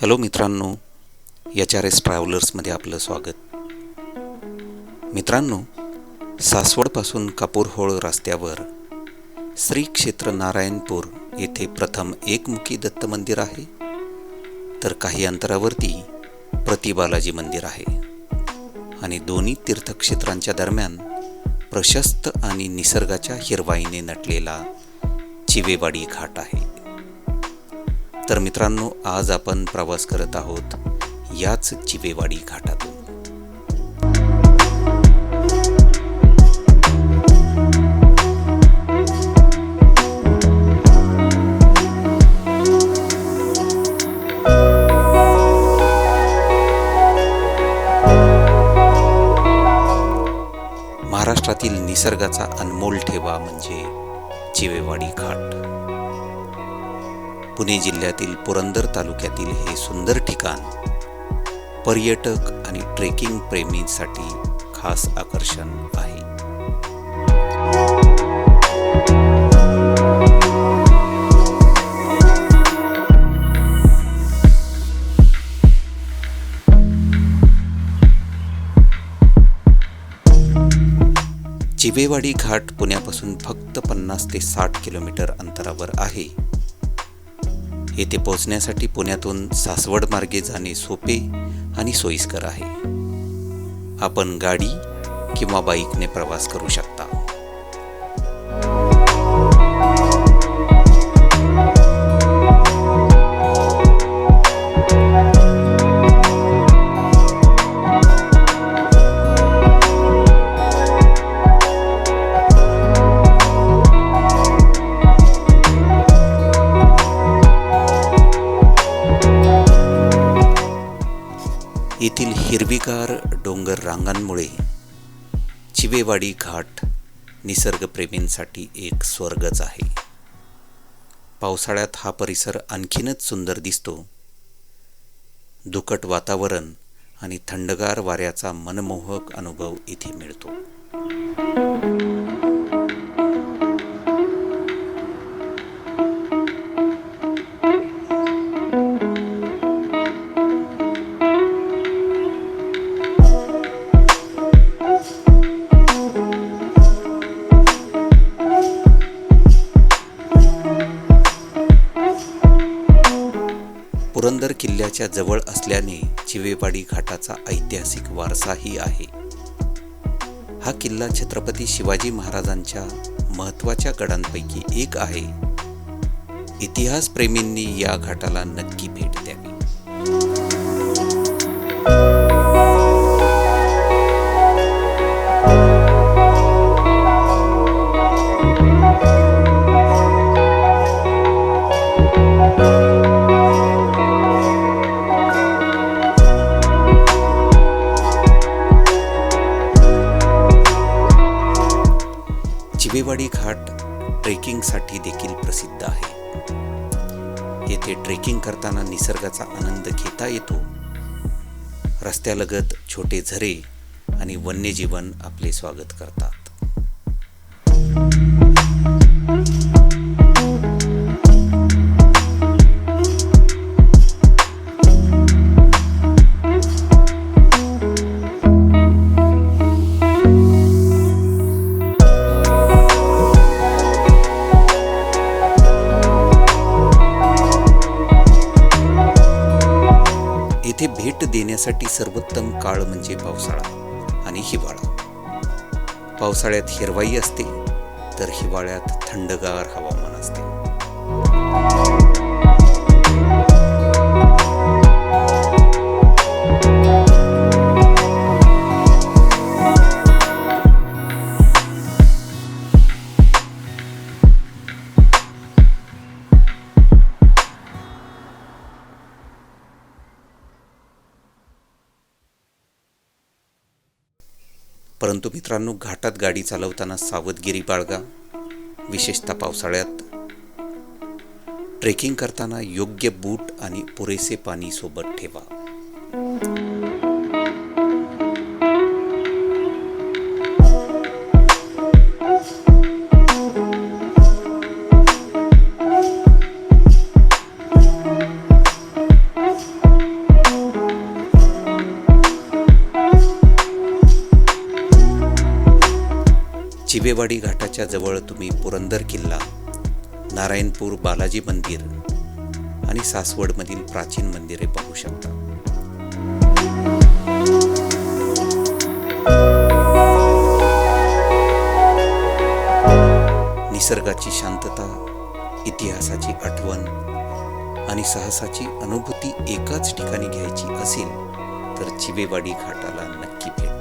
Hello मित्रांनो H R S ट्रॅव्हलर्समध्ये आपलं स्वागत. मित्रांनो सासवडपासून कापूरहोळ रस्त्यावर श्री क्षेत्र नारायणपूर येथे प्रथम एकमुखी दत्त मंदिर आहे. तर काही अंतरावरती प्रतिबालाजी मंदिर आहे. आणि दोन्ही तीर्थक्षेत्रांच्या दरम्यान प्रशस्त आणि निसर्गाच्या हिरवाईने नटलेला चिवेवाडी घाट आहे. तर मित्रांनो आज आपण प्रवास करत आहोत याच चिवेवाडी घाटातून. महाराष्ट्रातील निसर्गाचा अनमोल ठेवा म्हणजे चिवेवाडी घाट. पुणे जिल्ह्यातील पुरंदर तालुक्यातील हे सुंदर ठिकाण पर्यटक आणि ट्रेकिंग प्रेमींसाठी खास आकर्षण आहे. चिबेवाडी घाट पुण्यापासून फक्त पन्नास ते साठ किलोमीटर अंतरावर आहे. येथे पोहोचण्यासाठी पुण्यातून सासवड मार्गे जाणे सोपे आणि सोयीस्कर आहे. आपण गाडी किंवा बाईकने प्रवास करू शकता. येथील हिरवीगार डोंगर रांगांमुळे चिवेवाडी घाट निसर्गप्रेमींसाठी एक स्वर्गच आहे. पावसाळ्यात हा परिसर आणखीनच सुंदर दिसतो. दुकट वातावरण आणि थंडगार वाऱ्याचा मनमोहक अनुभव इथे मिळतो. पुरंदर किल्ल्याच्या जवळ असल्याने चिवेवाडी घाटाचा ऐतिहासिक वारसाही आहे. हा किल्ला छत्रपती शिवाजी महाराजांच्या महत्त्वाच्या गडांपैकी एक आहे. इतिहासप्रेमींनी या घाटाला नक्की भेट द्यावी. चिवेवाडी घाट ट्रेकिंगसाठी देखील प्रसिद्ध आहे. येथे ट्रेकिंग करताना निसर्गाचा आनंद घेता येतो. रस्त्यालगत छोटे झरे आणि वन्यजीवन आपले स्वागत करतात. येथे भेट देण्यासाठी सर्वोत्तम काळ म्हणजे पावसाळा आणि हिवाळा. पावसाळ्यात हिरवाई असते तर हिवाळ्यात थंडगार हवामान असते. परंतु मित्रांनो घाटात गाडी चालवताना सावधगिरी बाळगा. विशेषतः पावसाळ्यात. ट्रेकिंग करताना योग्य बूट आणि पुरेसे पाणी सोबत ठेवा. चिबेवाडी घाटाच्या जवळ तुम्ही पुरंदर किल्ला नारायणपूर बालाजी मंदिर आणि सासवडमधील प्राचीन मंदिरे पाहू शकता. निसर्गाची शांतता इतिहासाची आठवण आणि साहसाची अनुभूती एकाच ठिकाणी घ्यायची असेल तर चिबेवाडी घाटाला नक्की भेट.